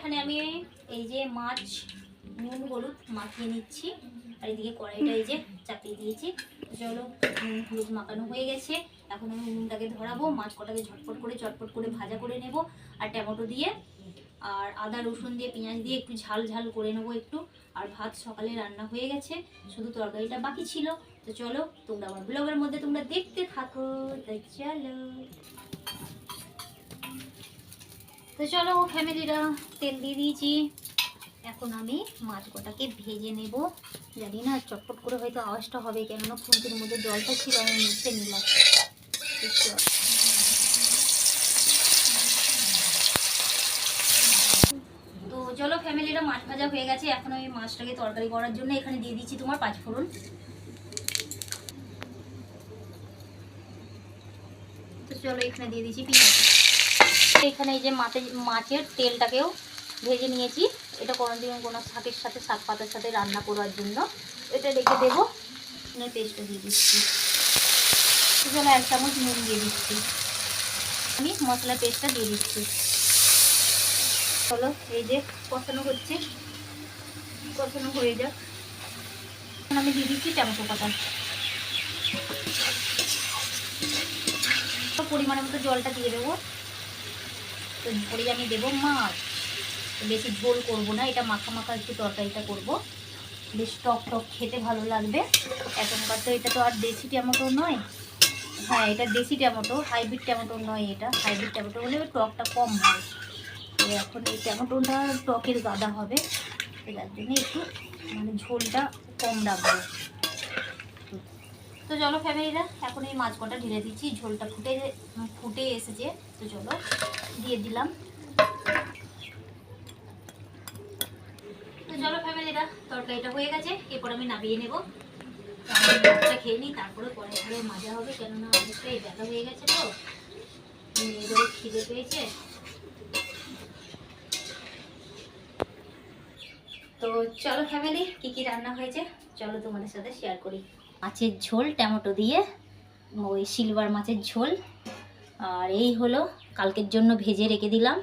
এখানে আমি এই যে মাছ, নুন, হলুদ মাখিয়ে নিচ্ছি। আর এদিকে কড়াইটা এই যে চাপিয়ে দিয়েছি। চলো, নুন, হলুদ মাখানো হয়ে গেছে। এখন আমি নুনটাকে ধরাবো, মাছ কটাকে ঝটপট করে, চটপট করে ভাজা করে নেব। আর টমেটো দিয়ে, আর আদা, রসুন দিয়ে, পেঁয়াজ দিয়ে একটু ঝাল ঝাল করে নেব একটু। আর ভাত সকালে রান্না হয়ে গেছে, শুধু তরকারিটা বাকি ছিল। তো চলো, তোমরা আমার ব্লগের মধ্যে তোমরা দেখতে থাকো। তো চলো। তো চলো ফ্যামিলিরা তেল দিয়ে দিয়েছি। এখন আমি মাছ গোটাকে ভেজে নেব। জানি না, চটপট করে হয়তো আওয়াজটা হবে, কেননা খুন্তির মধ্যে জলটা ছিল আমি মুছে নিলাম। তো চলো। তো চলো ফ্যামিলিরা, মাছ ভাজা হয়ে গেছে। এখন আমি মাছটাকে তরকারি করার জন্য এখানে দিয়ে দিচ্ছি তোমার পাঁচ ফোড়ন। তো চলো এখানে দিয়ে দিচ্ছি পেঁয়াজ। এখানে এই যে মাছের মাছের তেলটাকেও ভেজে নিয়েছি। এটা দিন কোনো শাকের সাথে, শাক পাতার সাথে রান্না করার জন্য। এটা রেখে দেবো। পেস্টটা দিয়ে দিচ্ছি। চলো এক চামচ নুন দিয়ে দিচ্ছি। আমি মশলা পেস্টটা দিয়ে দিচ্ছি। চলো, এই যে কষানো হচ্ছে। কষানো হয়ে যাক। এখন আমি দিয়ে দিচ্ছি টমেটো পাতা। পরিমাণের মতো জলটা দিয়ে দেবো। তো ঝোলে আমি দেবো মাছ। বেশি ঝোল করব না, এটা মাখা মাখা একটু তরকারিটা করব। বেশ টক টক খেতে ভালো লাগবে। এখনকার তো এটা তো আর দেশি টমেটো নয়। হ্যাঁ এটা দেশি টমেটো, হাইব্রিড টমেটো নয় এটা। হাইব্রিড টমেটো হলে টকটা কম হয়। তো এখন এই টমেটোটা টকের গাদা হবে। যার জন্য একটু মানে ঝোলটা কম রাখব। তো চলো ফ্যামিলিরা, এখন এই মাছ কটা ঢেলে দিচ্ছি। ঝোলটা ফুটে ফুটে এসেছে। তো চলো, দিয়ে দিলাম। তো চলো ফ্যামিলিরা, তরকারিটা হয়ে গেছে। এরপর আমি নামিয়ে নেব। মাছটা খেয়ে নিই, তারপরে পরে ঘরে মাজা হবে। কেননা অনেকটাই ব্যথা হয়ে গেছে তো। মেয়েদেরও খিদে পেয়েছে। তো চলো ফ্যামিলি, কি কি রান্না হয়েছে? চলো তোমাদের সাথে শেয়ার করি। মাছের ঝোল, টমেটো দিয়ে, ওই সিলভার মাছের ঝোল। আর এই হলো, কালকের জন্য ভেজে রেখে দিলাম।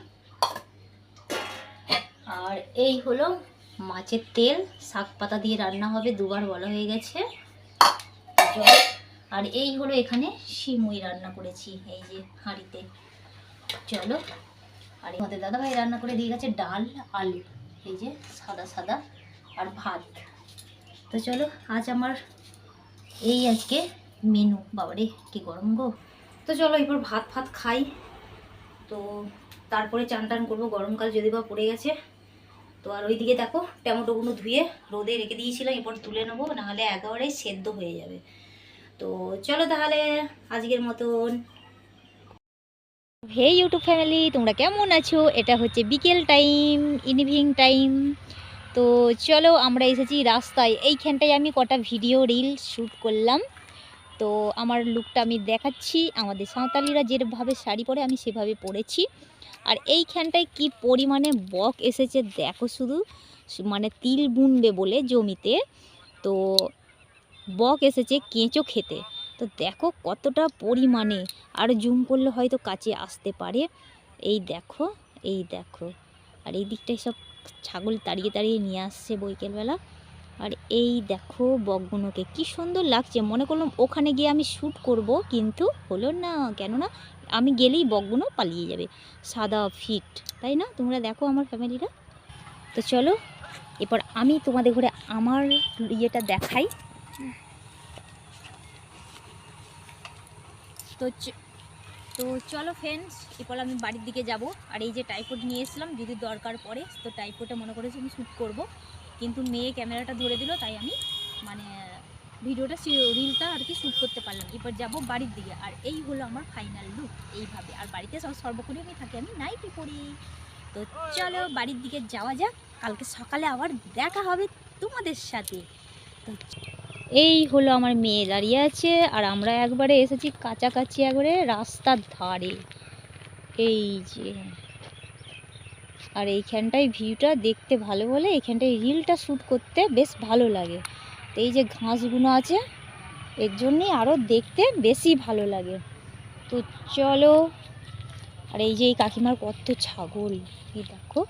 আর এই হলো মাছের তেল, শাক পাতা দিয়ে রান্না হবে, দুবার বলা হয়ে গেছে। আর এই হলো এখানে শিমুই রান্না করেছি, এই যে হাঁড়িতে। চলো, আর আমাদের দাদাভাই রান্না করে দিয়ে গেছে ডাল, আলু, এই যে সাদা সাদা, আর ভাত। তো চলো, আজ আমার এই আজকে মেনু বাবারে, কি গরম গো। তো চলো, এরপর ভাত ফাত খাই। তো তারপরে চান টান করব, গরমকাল যদি বা পড়ে গেছে। তো আর ওইদিকে দেখো, টমেটোগুলো ধুয়ে রোদে রেখে দিয়েছিলাম, এরপর তুলে নেব, নাহলে একেবারেই সেদ্ধ হয়ে যাবে। তো চলো তাহলে, আজকের মতন। হে ইউটিউব ফ্যামিলি তোমরা কেমন আছো? এটা হচ্ছে বিকেল টাইম ইভিনিং টাইম তো চলো আমরা এসেছি রাস্তায়। এইখানটায় আমি কটা ভিডিও রিল শ্যুট করলাম। তো আমার লুকটা আমি দেখাচ্ছি। আমাদের সাঁওতালিরা যেভাবে শাড়ি পরে, আমি সেভাবে পরেছি। আর এইখানটায় কি পরিমাণে বক এসেছে দেখো শুধু। মানে তিল বুনবে বলে জমিতে। তো বক এসেছে কেঁচো খেতে। তো দেখো কতটা পরিমাণে। আর জুম করলে হয়তো কাছে আসতে পারে। এই দেখো এই দেখো। আর এই দিকটায় সব ছাগল তাড়িয়ে তাড়িয়ে নিয়ে আসছে বৈকালবেলা। আর এই দেখো বকগুলোকে কি সুন্দর লাগছে। মনে করলাম ওখানে গিয়ে আমি শ্যুট করব, কিন্তু হলো না। কেননা আমি গেলেই বকগুলো পালিয়ে যাবে। সাদা ফিট, তাই না? তোমরা দেখো আমার ফ্যামিলিরা। তো চলো, এরপর আমি তোমাদের ঘরে আমার ইয়েটা দেখাই। তো তো চলো ফ্রেন্ডস এরপর আমি বাড়ির দিকে যাব। আর এই যে টাইপোড নিয়ে এসলাম যদি দরকার পড়ে, তো টাইপোডটা মনে করেছি আমি শ্যুট করব। কিন্তু মেয়ে ক্যামেরাটা ধরে দিল, তাই আমি মানে ভিডিওটা রিলটা আর কি শ্যুট করতে পারলাম। এরপর যাব বাড়ির দিকে, আর এই হলো আমার ফাইনাল লুক এইভাবে। আর বাড়িতে সব সর্বক্ষণই আমি থাকি, আমি নাইটি পরি তো চলো বাড়ির দিকে যাওয়া যাক। কালকে সকালে আবার দেখা হবে তোমাদের সাথে। তো এই হলো আমার মেয়ে দাঁড়িয়ে আছে, আর আমরা একবারে এসেছি কাছাকাছি একবারে রাস্তার ধারে। এই যে। আর এইখানটায় ভিউটা দেখতে ভালো বলে, এইখানটায় রিলটা শ্যুট করতে বেশ ভালো লাগে। তো এই যে ঘাসগুলো আছে, এর জন্যই আরও দেখতে বেশি ভালো লাগে। তো চলো, আর এই যে এই কাকিমার কত ছাগল, এই দেখো।